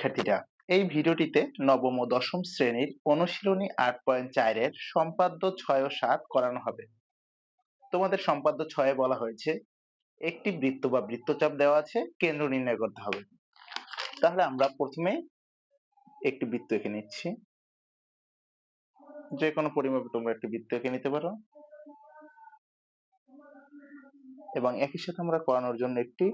শিক্ষার্থীরা, এই ভিডিওটিতে নবম ও দশম শ্রেণির অনুশীলনী আট পয়েন্ট চারের সম্পাদ্য ছয় ও সাত করানো হবে। তোমাদের সম্পাদ্য ছয়ে বলা হয়েছে, একটি বৃত্ত বা বৃত্তচাপ দেওয়া আছে, কেন্দ্র নির্ণয় করতে হবে। তাহলে আমরা প্রথমে একটি বৃত্ত এঁকে নিচ্ছি। যে কোনো পরিমাপে তোমরা একটি বৃত্ত এঁকে নিতে পারো। এবং একই সাথে আমরা করানোর জন্য একটি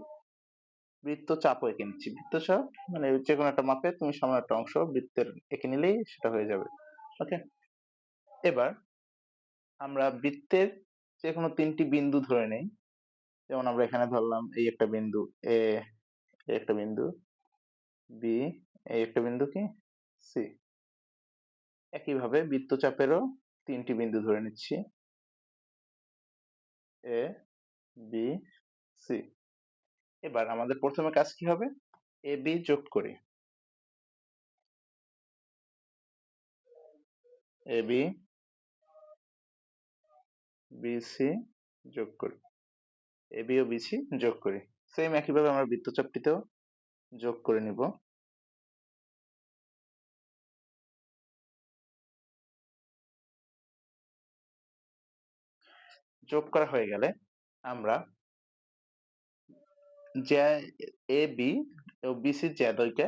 বৃত্তচাপও এঁকে নিচ্ছি। বৃত্তচাপ মানে যে কোনো একটা মাপে তুমি সামনে একটা অংশ বৃত্তের এঁকে নিলেই সেটা হয়ে যাবে। ওকে? এবার আমরা বৃত্তের যে কোনো তিনটি বিন্দু ধরে নেই। যেমন আমরা এখানে ধরলাম এই একটা বিন্দু এ একটা বিন্দু বি এই একটা বিন্দু কি? সি একইভাবে বৃত্তচাপেরও তিনটি বিন্দু ধরে নিচ্ছি। এ বি সি এবার আমাদের প্রথমে কাজ কি হবে? এ, বি যোগ করি। এ, বি বিসি যোগ করি। এ, বি ও বিসি যোগ করি। সেম একইভাবে আমরা বৃত্তচাপটিতেও যোগ করে নিব। যোগ করা হয়ে গেলে আমরা যে এ, বি ও বিসির জ্যাদয়কে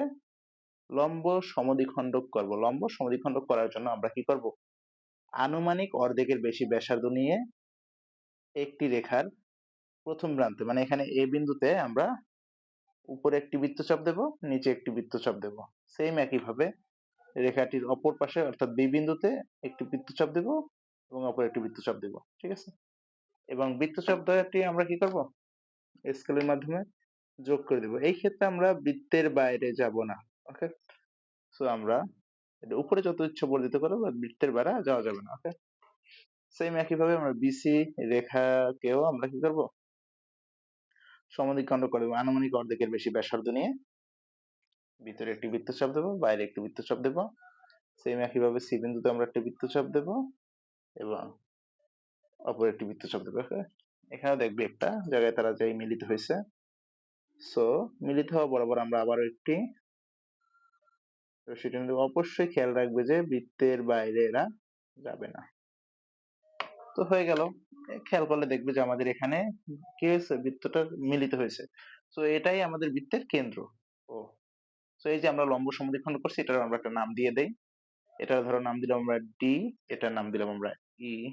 লম্ব সমদ্বিখণ্ডক করব। লম্ব সমদ্বিখণ্ডক করার জন্য আমরা কি করব? আনুমানিক অর্ধেকের বেশি ব্যাসার্ধ নিয়ে একটি রেখার প্রথম প্রান্তে মানে এখানে এ বিন্দুতে আমরা উপরে একটি বৃত্তচাপ দেব, নিচে একটি বৃত্তচাপ দেব। সেম একইভাবে রেখাটির অপর পাশে, অর্থাৎ বি বিন্দুতে একটি বৃত্তচাপ দেব এবং অপর একটি বৃত্তচাপ দেব। ঠিক আছে? এবং বৃত্তচাপ দ্বয়টি আমরা কি করব? স্কেলের মাধ্যমে যোগ করে দেব। এই ক্ষেত্রে আমরা বৃত্তের বাইরে যাব না ওকে সো আমরা উপরে যত ইচ্ছা বর্ধিত করো বা বৃত্তের বাইরে যাওয়া যাবে না ওকে সেম একইভাবে আমরা বিসি রেখাকেও আমরা কি করব? সমদ্বিখণ্ড করে আনুমানিক অর্ধেকের বেশি ব্যাসার্ধ নিয়ে ভিতরে একটি বৃত্তচাপ দেবো, বাইরে একটি বৃত্তচাপ দেবো। সেম একইভাবে সি বিন্দুতে আমরা একটি বৃত্তচাপ দেবো এবং অপর একটি বৃত্তচাপ দেবো এখানে দেখবি একটা জায়গায় তারা যাই মিলিত হয়েছে। সো মিলিত হওয়া বরাবর আমরা আবারও একটি সেটা অবশ্যই খেয়াল রাখবে যে বৃত্তের বাইরে এরা যাবে না। তো হয়ে গেল। খেয়াল করলে দেখবে যে আমাদের এখানে কি হয়েছে বৃত্তটা মিলিত হয়েছে। তো এটাই আমাদের বৃত্তের কেন্দ্র। ও। তো এই যে আমরা লম্ব সমদ্বিখণ্ড করছি এটার আমরা একটা নাম দিয়ে দেই। এটার ধরো নাম দিলাম আমরা ডি এটার নাম দিলাম আমরা ই e,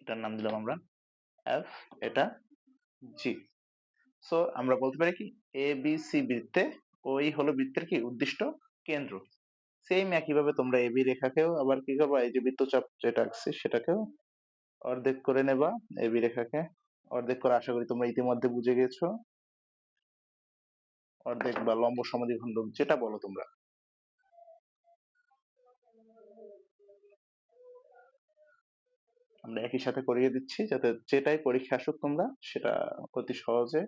এটার নাম দিলাম আমরা এফ এটা জি সো আমরা বলতে পারি কি? এ বি সি বৃত্তে ওই হলো বৃত্তের কি? উদ্দিষ্ট কেন্দ্র। সেম একইভাবে তোমরা এবি রেখাকেও আবার কি করবা? এই যে বৃত্তচাপ যেটা আঁকছি সেটাকেও অর্ধেক করে নেবা এবি রেখাকে। অর্ধেক করে আশা করি তোমরা ইতিমধ্যে বুঝে গেছো। অর্ধেক বা লম্ব সমাধিখণ্ড যেটা বলো তোমরা। আমরা একই সাথে করিয়ে দিচ্ছি যাতে যেটাই পরীক্ষা আসুক তোমরা সেটা অতি সহজে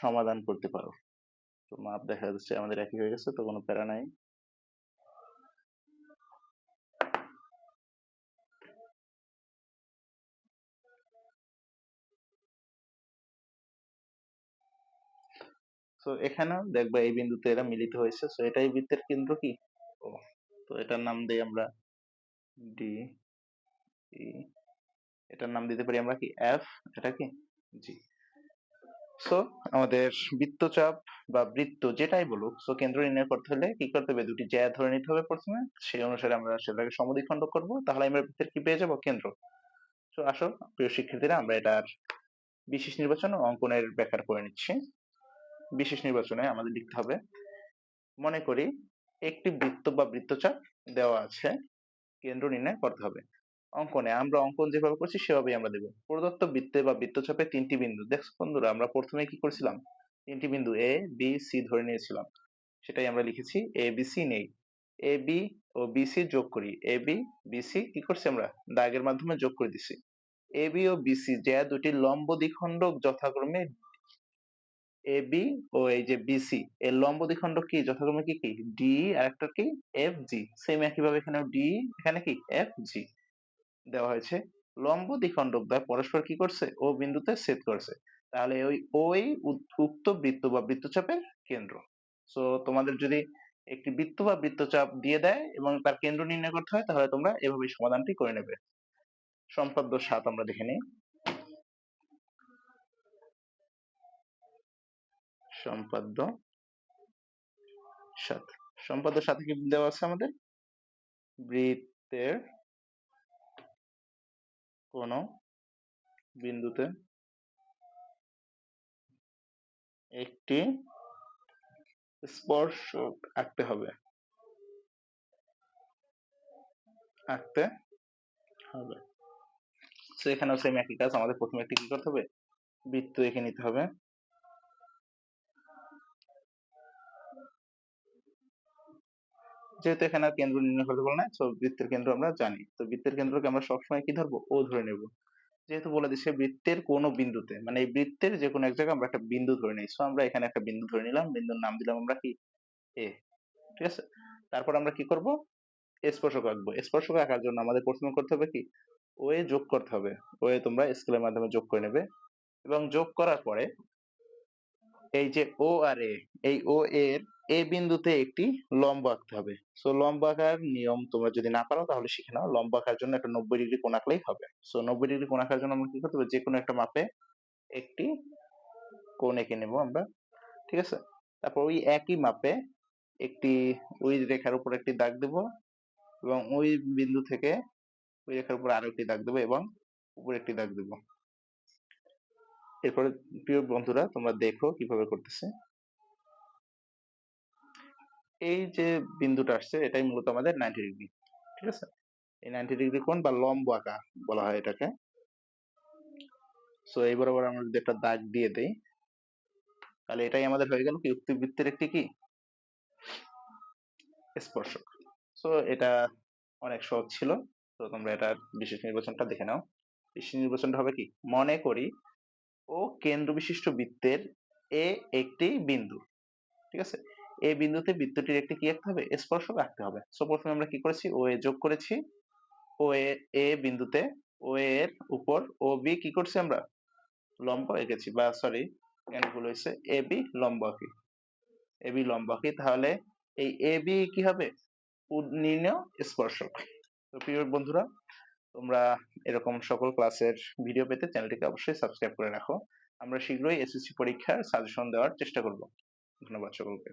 সমাধান করতে পারো। তো মাপ দেখা যাচ্ছে আমাদের একই হয়ে গেছে, তো কোনো প্যারা নাই। তো এখানেও দেখবা এই বিন্দুতে এরা মিলিত হয়েছে। তো এটাই বৃত্তের কেন্দ্র কি? ও, তো এটার নাম দিই আমরা ডি ই এটার নাম দিতে পারি আমরা কি? এফ এটা কি? জি সো আমাদের বৃত্তচাপ বা বৃত্ত যেটাই বলুক সো কেন্দ্র নির্ণয় করতে হলে কি করতে হবে? দুটি জ্যা ধরে নিতে হবে প্রথমে। সেই অনুসারে আমরা সেটাকে সমদ্বিখণ্ড করব। তাহলে আমরা বৃত্তের কি পেয়ে যাব? কেন্দ্র। তো আসো, প্রিয় শিক্ষার্থীরা, আমরা এটার বিশেষ নির্বাচন ও অঙ্কনের ব্যাখ্যা করে নিচ্ছি। বিশেষ নির্বাচনে আমাদের লিখতে হবে, মনে করি একটি বৃত্ত বা বৃত্তচাপ দেওয়া আছে, কেন্দ্র নির্ণয় করতে হবে। অঙ্কনে, আমরা অঙ্কন যেভাবে করছি, সেভাবেই আমরা দেবো। প্রদত্ত বৃত্তে বা বৃত্তচাপে তিনটি বিন্দু। দেখো বন্ধুরা, আমরা প্রথমে কি করছিলাম? তিনটি বিন্দু এ বি সি ধরে নিয়েছিলাম। সেটাই আমরা লিখেছি এ বি সি নেই। এ বি ও বি সি যোগ করি। এ বি বি সি কি করছি আমরা? দাগের মাধ্যমে যোগ করে দিছি। এ বি ও বি সি যে দুটি লম্ব দ্বিখণ্ডক যথাক্রমে এ বি ও এই যে বিসি এর লম্ব দ্বিখণ্ড কি? যথাক্রমে কি কি? ডি আর একটা কি? এফ জি সেম একইভাবে এখানে ডি এখানে কি? এফ জি দেওয়া হয়েছে। লম্ব দ্বিখণ্ডক দ্বয় পরস্পর কি করছে? ও বিন্দুতে ছেদ করছে। তাহলে ওই ওই উক্ত বৃত্ত বা বৃত্তচাপের কেন্দ্র। সো তোমাদের যদি একটি বৃত্ত বা বৃত্তচাপ দিয়ে দেয় এবং তার কেন্দ্র নির্ণয় করতে হয়, তাহলে তোমরা এভাবে সমাধানটি করে নেবে। সম্পাদ্য সাত আমরা দেখে নিই। সম্পাদ্য সাত। সম্পাদ্য সাথে কি দেওয়া আছে আমাদের? বৃত্তের কোন বিন্দুতে একটি স্পর্শ আঁকতে হবে। আঁকতে হবে। তো এখানেও সেম একই কাজ। আমাদের প্রথমে একটি কি করতে হবে? বৃত্ত এঁকে নিতে হবে। যেহেতু এখানে কেন্দ্র নির্ণয় করতে বলে না তো বৃত্তের কেন্দ্র আমরা জানি। তো বৃত্তের কেন্দ্রকে আমরা সবসময় কি ধরবো? ও ধরে নেব। যেহেতু বলে দিচ্ছে বৃত্তের কোনো বিন্দুতে মানে এই বৃত্তের যে কোনো এক জায়গায় আমরা একটা বিন্দু ধরে নিই। সো আমরা এখানে একটা বিন্দু ধরে নিলাম, বিন্দুর নাম দিলাম আমরা কি? এ ঠিক আছে? তারপর আমরা কি করব? স্পর্শক আঁকবো। স্পর্শক আঁকার জন্য আমাদের প্রথমে করতে হবে কি? ওয়ে যোগ করতে হবে। ওয়ে তোমরা স্কেলের মাধ্যমে যোগ করে নেবে। এবং যোগ করার পরে এই যে ও আর এ এই ও এর এ বিন্দুতে একটি লম্ব আঁকতে হবে। সো লম্ব আঁকার নিয়ম তোমরা যদি না পারো, তাহলে শিখে নাও। লম্ব আঁকার জন্য একটা নব্বই ডিগ্রি কোণ আঁকলেই হবে। সো নব্বই ডিগ্রি কোণ আঁকার জন্য আমরা কি করতে হবে? যে কোনো একটা মাপে একটি কোণ এঁকে নেব আমরা। ঠিক আছে? তারপর ওই একই মাপে একটি ওই রেখার উপর একটি দাগ দেব এবং ওই বিন্দু থেকে ওই রেখার উপর আরও একটি দাগ দেবো এবং উপরে একটি দাগ দেবো। এরপরে প্রিয় বন্ধুরা, তোমরা দেখো কীভাবে করতেছে। এই যে বিন্দুটা আসছে, এটাই মূলত আমাদের নাইনটি ডিগ্রি ঠিক আছে? এই নাইনটি ডিগ্রি কোণ বা লম্ব আঁকা বলা হয় এটাকে। সো এই বরাবর আমরা যদি একটা দাগ দিয়ে দেই, তাহলে এটাই আমাদের হয়ে গেল কি? উক্তিবৃত্তের একটি কি? স্পর্শক। সো এটা অনেক সহজ ছিল। তো তোমরা এটার বিশেষ নির্বাচনটা দেখে নাও। বিশেষ নির্বাচনটা হবে কি? মনে করি ও কেন্দ্র বিশিষ্ট বৃত্তের এ একটি বিন্দু, ঠিক আছে? এই বিন্দুতে বৃত্তটির একটি কি আঁকতে হবে? স্পর্শক আঁকতে হবে। সো প্রথমে আমরা কি করেছি? ও এ যোগ করেছি। ও এ এ বিন্দুতে ও এর উপর ও বি কি করছি আমরা? লম্ব এঁকেছি। বা সরি ভুল হয়েছে? এ বি লম্ব আঁকি এ বি লম্ব আঁকি তাহলে এই এ বি কি হবে? নির্ণয় স্পর্শক। তো, প্রিয় বন্ধুরা, তোমরা এরকম সকল ক্লাসের ভিডিও পেতে চ্যানেলটিকে অবশ্যই সাবস্ক্রাইব করে রাখো। আমরা শীঘ্রই এসএসসি পরীক্ষার সাজেশন দেওয়ার চেষ্টা করব। ধন্যবাদ সকলকে।